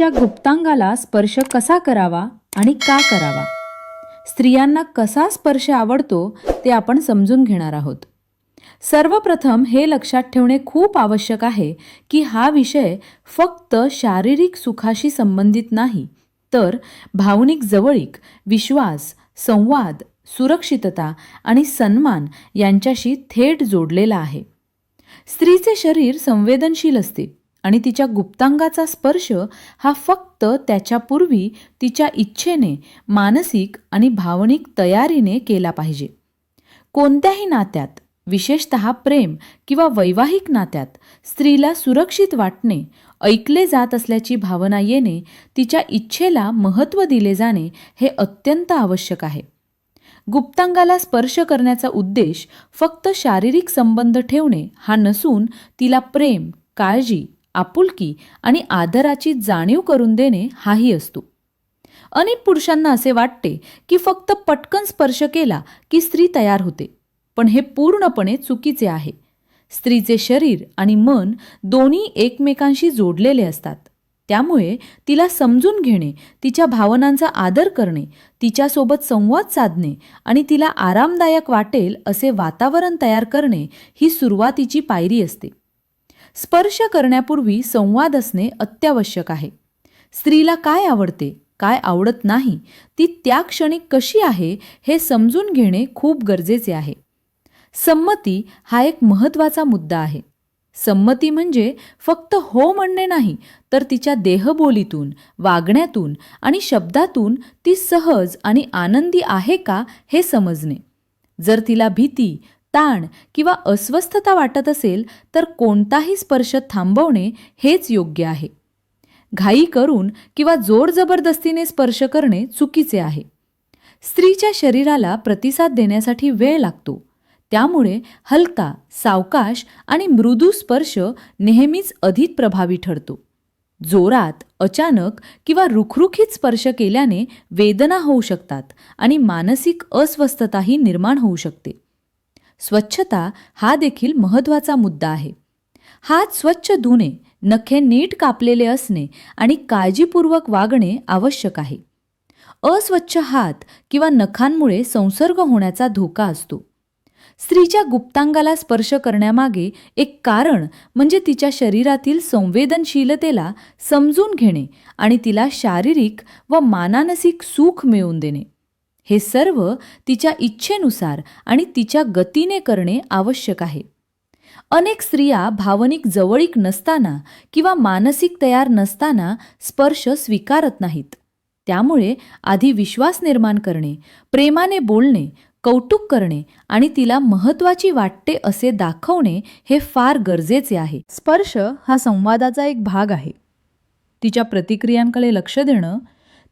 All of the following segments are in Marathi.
स्त्रीच्या गुप्तांगाला स्पर्श कसा करावा आणि का करावा? स्त्रियांना कसा स्पर्श आवडतो ते आपण समजून घेणार आहोत. सर्वप्रथम हे लक्षात ठेवणे खूप आवश्यक आहे की हा विषय फक्त शारीरिक सुखाशी संबंधित नाही तर भावनिक जवळीक विश्वास संवाद सुरक्षितता आणि सन्मान यांच्याशी थेट जोडलेला आहे. स्त्रीचे शरीर संवेदनशील असते. आणि तिच्या गुप्तांगाचा स्पर्श हा फक्त त्याच्यापूर्वी तिच्या इच्छेने मानसिक आणि भावनिक तयारीने केला पाहिजे. कोणत्याही नात्यात विशेषत प्रेम किंवा वैवाहिक नात्यात स्त्रीला सुरक्षित वाटणे ऐकले जात असल्याची भावना येणे तिच्या इच्छेला महत्त्व दिले जाणे हे अत्यंत आवश्यक आहे. गुप्तांगाला स्पर्श करण्याचा उद्देश फक्त शारीरिक संबंध ठेवणे हा नसून तिला प्रेम काळजी आपुलकी आणि आदराची जाणीव करून देणे हाही असतो. अनेक पुरुषांना असे वाटते की फक्त पटकन स्पर्श केला की स्त्री तयार होते पण हे पूर्णपणे चुकीचे आहे. स्त्रीचे शरीर आणि मन दोन्ही एकमेकांशी जोडलेले असतात. त्यामुळे तिला समजून घेणे तिच्या भावनांचा आदर करणे तिच्यासोबत संवाद साधणे आणि तिला आरामदायक वाटेल असे वातावरण तयार करणे ही सुरुवातीची पायरी असते. स्पर्श करण्यापूर्वी संवाद असणे अत्यावश्यक आहे. स्त्रीला काय आवडते काय आवडत नाही ती त्या क्षणी कशी आहे हे समजून घेणे खूप गरजेचे आहे. संमती हा एक महत्त्वाचा मुद्दा आहे. संमती म्हणजे फक्त हो म्हणणे नाही तर तिच्या देहबोलीतून वागण्यातून आणि शब्दातून ती सहज आणि आनंदी आहे का हे समजणे. जर तिला भीती ताण किंवा अस्वस्थता वाटत असेल तर कोणताही स्पर्श थांबवणे हेच योग्य आहे. घाई करून किंवा जोर जबरदस्तीने स्पर्श करणे चुकीचे आहे. स्त्रीच्या शरीराला प्रतिसाद देण्यासाठी वेळ लागतो. त्यामुळे हलका सावकाश आणि मृदू स्पर्श नेहमीच अधिक प्रभावी ठरतो. जोरात अचानक किंवा रुखरुखीत स्पर्श केल्याने वेदना होऊ शकतात आणि मानसिक अस्वस्थताही निर्माण होऊ शकते. स्वच्छता हा देखील महत्त्वाचा मुद्दा आहे. हात स्वच्छ धुणे नखे नीट कापलेले असणे आणि काळजीपूर्वक वागणे आवश्यक आहे. अस्वच्छ हात किंवा नखांमुळे संसर्ग होण्याचा धोका असतो. स्त्रीच्या गुप्तांगाला स्पर्श करण्यामागे एक कारण म्हणजे तिच्या शरीरातील संवेदनशीलतेला समजून घेणे आणि तिला शारीरिक व मानानसिक सुख मिळवून देणे. हे सर्व तिच्या इच्छेनुसार आणि तिच्या गतीने करणे आवश्यक आहे. अनेक स्त्रिया भावनिक जवळीक नसताना किंवा मानसिक तयार नसताना स्पर्श स्वीकारत नाहीत. त्यामुळे आधी विश्वास निर्माण करणे प्रेमाने बोलणे कौतुक करणे आणि तिला महत्त्वाची वाटते असे दाखवणे हे फार गरजेचे आहे. स्पर्श हा संवादाचा एक भाग आहे. तिच्या प्रतिक्रियांकडे लक्ष देणं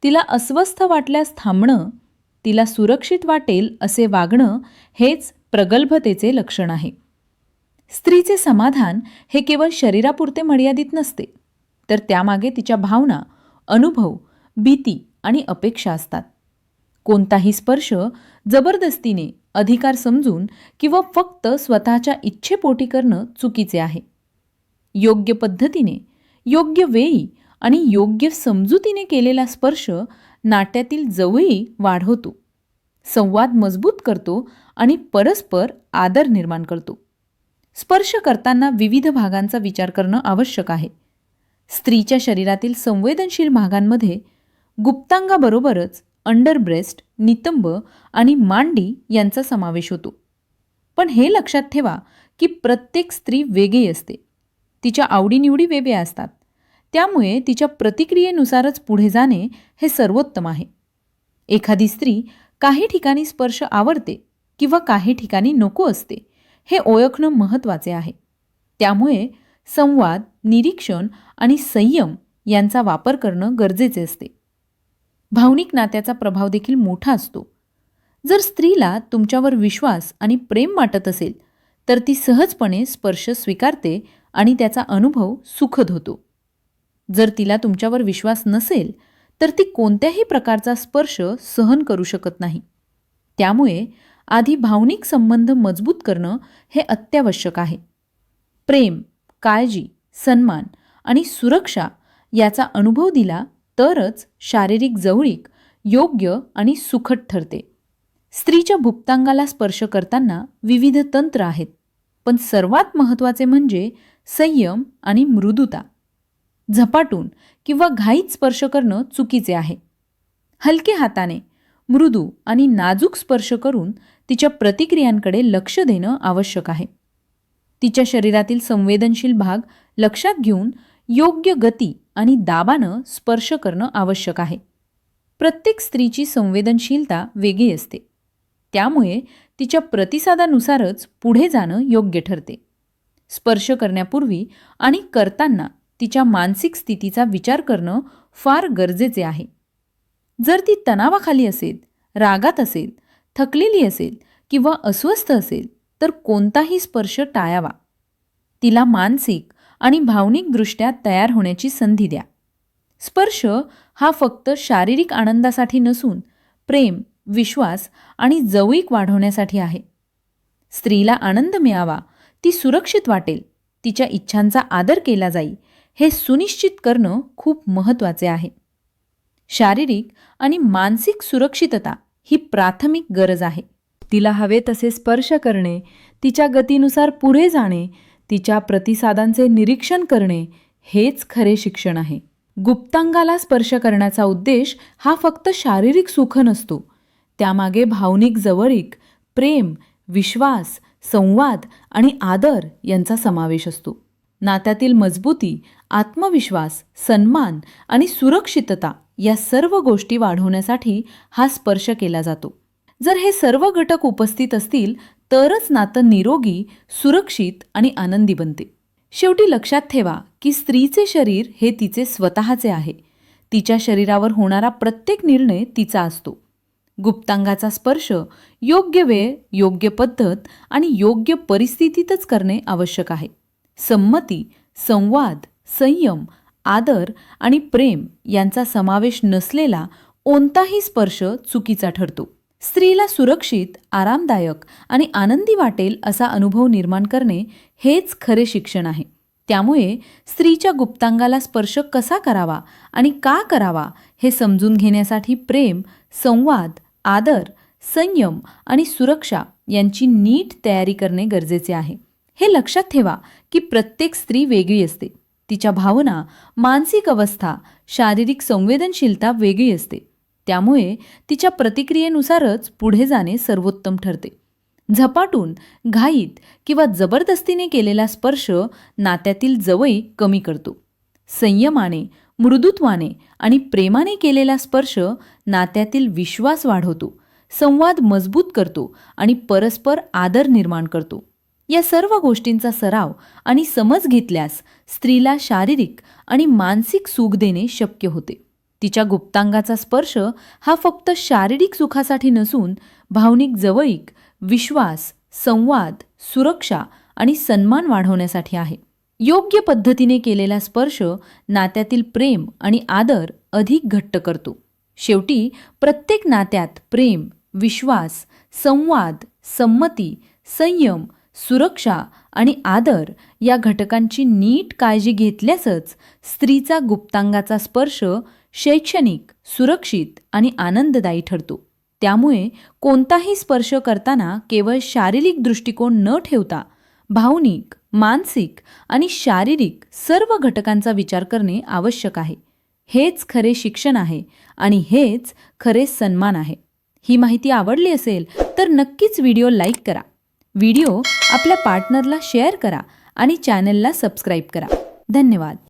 तिला अस्वस्थ वाटल्यास थांबणं तिला सुरक्षित वाटेल असे वागणं हेच प्रगल्भतेचे लक्षण आहे. स्त्रीचे समाधान हे केवळ शरीरापुरते मर्यादित नसते तर त्यामागे तिच्या भावना अनुभव भीती आणि अपेक्षा असतात. कोणताही स्पर्श जबरदस्तीने अधिकार समजून किंवा फक्त स्वतःच्या इच्छेपोटी करणं चुकीचे आहे. योग्य पद्धतीने योग्य वेळी आणि योग्य समजुतीने केलेला स्पर्श नाट्यातील जवळी वाढवतो. संवाद मजबूत करतो आणि परस्पर आदर निर्माण करतो. स्पर्श करताना विविध भागांचा विचार करणं आवश्यक आहे. स्त्रीच्या शरीरातील संवेदनशील भागांमध्ये गुप्तांगाबरोबरच अंडर ब्रेस्ट नितंब आणि मांडी यांचा समावेश होतो. पण हे लक्षात ठेवा की प्रत्येक स्त्री वेगळी असते. तिच्या आवडीनिवडी वेगळ्या असतात. त्यामुळे तिच्या प्रतिक्रियेनुसारच पुढे जाणे हे सर्वोत्तम आहे. एखादी स्त्री काही ठिकाणी स्पर्श आवडते किंवा काही ठिकाणी नको असते हे ओळखणं महत्त्वाचे आहे. त्यामुळे संवाद निरीक्षण आणि संयम यांचा वापर करणं गरजेचे असते. भावनिक नात्याचा प्रभाव देखील मोठा असतो. जर स्त्रीला तुमच्यावर विश्वास आणि प्रेम वाटत असेल तर ती सहजपणे स्पर्श स्वीकारते आणि त्याचा अनुभव सुखद होतो. जर तिला तुमच्यावर विश्वास नसेल तर ती कोणत्याही प्रकारचा स्पर्श सहन करू शकत नाही. त्यामुळे आधी भावनिक संबंध मजबूत करणं हे अत्यावश्यक आहे. प्रेम काळजी सन्मान आणि सुरक्षा याचा अनुभव दिला तरच शारीरिक जवळीक योग्य आणि सुखद ठरते. स्त्रीच्या भुक्तांगाला स्पर्श करताना विविध तंत्र आहेत पण सर्वात महत्त्वाचे म्हणजे संयम आणि मृदुता. झपाटून किंवा घाईत स्पर्श करणं चुकीचे आहे. हलके हाताने मृदू आणि नाजूक स्पर्श करून तिच्या प्रतिक्रियांकडे लक्ष देणं आवश्यक आहे. तिच्या शरीरातील संवेदनशील भाग लक्षात घेऊन योग्य गती आणि दाबानं स्पर्श करणं आवश्यक आहे. प्रत्येक स्त्रीची संवेदनशीलता वेगळी असते. त्यामुळे तिच्या प्रतिसादानुसारच पुढे जाणं योग्य ठरते. स्पर्श करण्यापूर्वी आणि करताना तिच्या मानसिक स्थितीचा विचार करणं फार गरजेचे आहे. जर ती तणावाखाली असेल रागात असेल थकलेली असेल किंवा अस्वस्थ असेल तर कोणताही स्पर्श टाळावा. तिला मानसिक आणि भावनिकदृष्ट्या तयार होण्याची संधी द्या. स्पर्श हा फक्त शारीरिक आनंदासाठी नसून प्रेम विश्वास आणि जवळीक वाढवण्यासाठी आहे. स्त्रीला आनंद मिळावा ती सुरक्षित वाटेल तिच्या इच्छांचा आदर केला जाईल हे सुनिश्चित करणं खूप महत्त्वाचे आहे. शारीरिक आणि मानसिक सुरक्षितता ही प्राथमिक गरज आहे. तिला हवे तसे स्पर्श करणे तिच्या गतीनुसार पुढे जाणे तिच्या प्रतिसादांचे निरीक्षण करणे हेच खरे शिक्षण आहे. गुप्तांगाला स्पर्श करण्याचा उद्देश हा फक्त शारीरिक सुख नसतो. त्यामागे भावनिक जवळीक प्रेम विश्वास संवाद आणि आदर यांचा समावेश असतो. नात्यातील मजबूती आत्मविश्वास सन्मान आणि सुरक्षितता या सर्व गोष्टी वाढवण्यासाठी हा स्पर्श केला जातो. जर हे सर्व घटक उपस्थित असतील तरच नातं निरोगी सुरक्षित आणि आनंदी बनते. शेवटी लक्षात ठेवा की स्त्रीचे शरीर हे तिचे स्वतःचे आहे. तिच्या शरीरावर होणारा प्रत्येक निर्णय तिचा असतो. गुप्तांगाचा स्पर्श योग्य वेळ योग्य पद्धत आणि योग्य परिस्थितीतच करणे आवश्यक आहे. संमती संवाद संयम आदर आणि प्रेम यांचा समावेश नसलेला कोणताही स्पर्श चुकीचा ठरतो. स्त्रीला सुरक्षित आरामदायक आणि आनंदी वाटेल असा अनुभव निर्माण करणे हेच खरे शिक्षण आहे. त्यामुळे स्त्रीच्या गुप्तांगाला स्पर्श कसा करावा आणि का करावा हे समजून घेण्यासाठी प्रेम संवाद आदर संयम आणि सुरक्षा यांची नीट तयारी करणे गरजेचे आहे. हे लक्षात ठेवा की प्रत्येक स्त्री वेगळी असते. तिच्या भावना मानसिक अवस्था शारीरिक संवेदनशीलता वेगळी असते. त्यामुळे तिच्या प्रतिक्रियेनुसारच पुढे जाणे सर्वोत्तम ठरते. झपाटून घाईत किंवा जबरदस्तीने केलेला स्पर्श नात्यातील जवळी कमी करतो. संयमाने मृदुत्वाने आणि प्रेमाने केलेला स्पर्श नात्यातील विश्वास वाढवतो. संवाद मजबूत करतो आणि परस्पर आदर निर्माण करतो. या सर्व गोष्टींचा सराव आणि समज घेतल्यास स्त्रीला शारीरिक आणि मानसिक सुख देणे शक्य होते. तिच्या गुप्तांगाचा स्पर्श हा फक्त शारीरिक सुखासाठी नसून भावनिक जवळीक विश्वास संवाद सुरक्षा आणि सन्मान वाढवण्यासाठी आहे. योग्य पद्धतीने केलेला स्पर्श नात्यातील प्रेम आणि आदर अधिक घट्ट करतो. शेवटी प्रत्येक नात्यात प्रेम विश्वास संवाद संमती संयम सुरक्षा आणि आदर या घटकांची नीट काळजी घेतल्यासच स्त्रीचा गुप्तांगाचा स्पर्श शैक्षणिक सुरक्षित आणि आनंददायी ठरतो. त्यामुळे कोणताही स्पर्श करताना केवळ शारीरिक दृष्टिकोन न ठेवता भावनिक मानसिक आणि शारीरिक सर्व घटकांचा विचार करणे आवश्यक आहे. हेच खरे शिक्षण आहे आणि हेच खरे सन्मान आहे. ही माहिती आवडली असेल तर नक्कीच व्हिडिओ लाईक करा. व्हिडिओ आपल्या पार्टनरला शेअर करा आणि चॅनलला सबस्क्राईब करा. धन्यवाद.